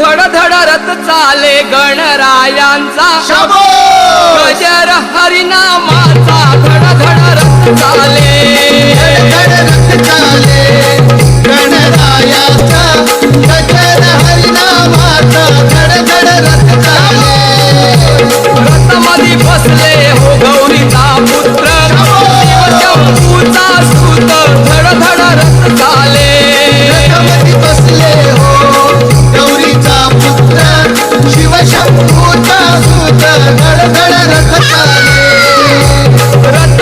धड धड रथ चाले गणरायांचा. शबो गजर हरिनामाचा धड धड रथ चाले. रथ चाले गणरायाचा गजर हरिनामाचा धड धड रथ चाले. रथमध्ये बसले शिवशंभूचा सूत धड धड मोत्यांनी रथ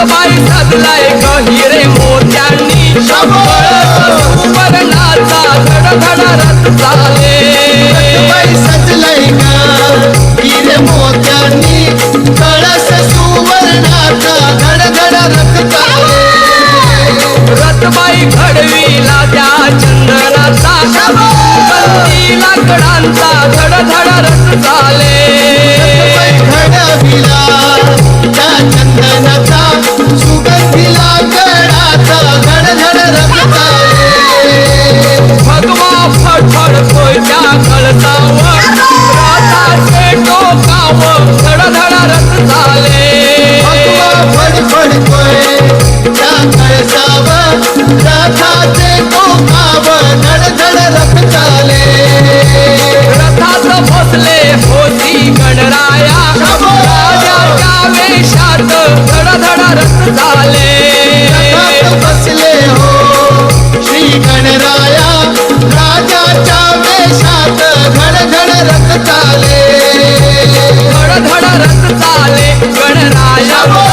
चाले हिरे मोत्यांनी कळस सुवर्णाचा रथ चाले घडवीला त्या चंदनाचा लाकडांचा रथ गडाचा धड धड भगवा फडफड कोयत्या कळसावर रथाचे टोकावर धड धड रथ चाले. धड रथ चाले गणराया.